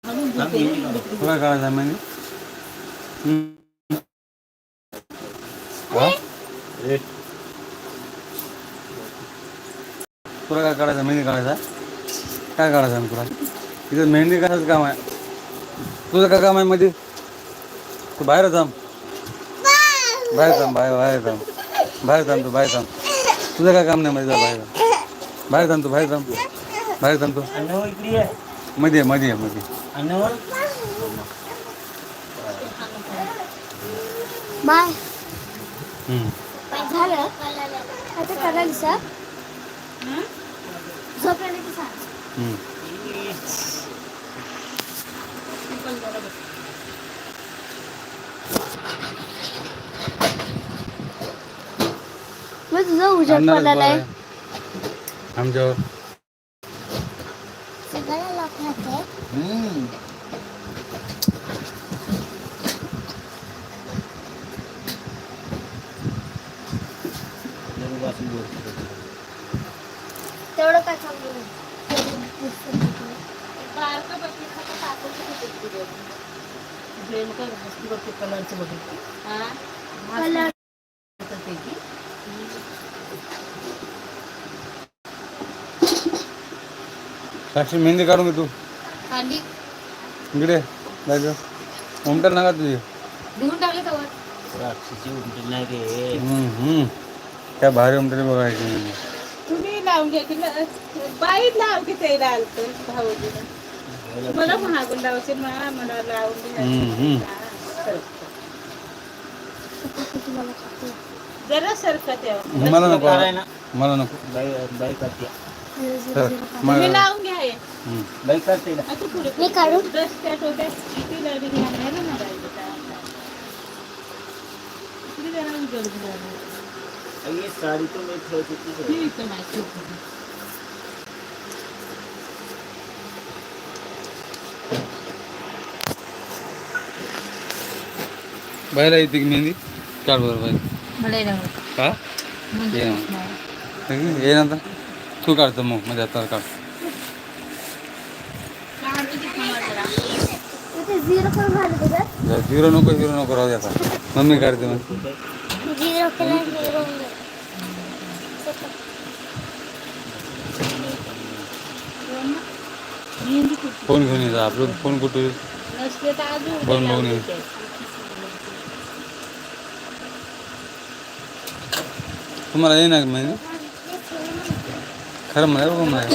तुला काढायचं आहे तुला काय काढायचा मेहंदी काढायचा काय काढायचा तुला इथं मेहंदी काढायचं काम आहे तुझं काय काम आहे मध्ये तू बाहेर थांब बाहेर थांब बाहेर बाहेर थांब बाहेर थांब तू बाहेर थांब तुझं काय काम नाही मध्ये बाहेर थांब. बाहेर थांब तू बाहेर थांब बाहेर थांब तू अण्णावर इकडे मध्ये मध्ये मध्ये. अण्णावर बाय. हम्म. झालं? आता करायला सर झोपल्याने की सांग. हम्म. मग तुझं उजेड आणणारच बरं. आहे. आमच्यावर. तेवढं काय कलरचं बघितलं. की साक्षी मेहंदी काढून तू. कांडी इकडे जायचं उमटर नका तुझी? धुवून टाकले तर राक्षसी उमटी नाही रे. हम्म, हम्म. काय भारी उमटरी बघायची तुम्ही लावून घ्या की न- बाई लाव की ते लावतो भाऊजीला मला महागून लावायचे मला मला लावून घ्या. हम्म, हम्म. जरा सरकत आहे मला नको काढाय ना मला नको बाई बाई करते तर तुम्ही मला लावून घ्या हे. हम्म. बाई करते ना आता पुढे मी काढू? दस त्या टोप्या किती लावली घालणार ना राहिलं जरा. ये साडी तो मी ठेवते ती ही नाही ठेवली. बाहेर येते की मेहंदी? काढ बरं बाहेर. का ये ना. ये ना आता. तू काढतो मग म्हणजे आता काढ. इथे झिरो तुझं हिरो नको हिरो नको राहू दे आता. मम्मी काढते मग झिरो केला झिरो मेहंदी कुठे फोन घेऊन येतो आपलं फोन कुठे? बरं, बघून ये. तुम्हाला ये ना? मेहंदी खरं म्हणाय बघ म्हणाय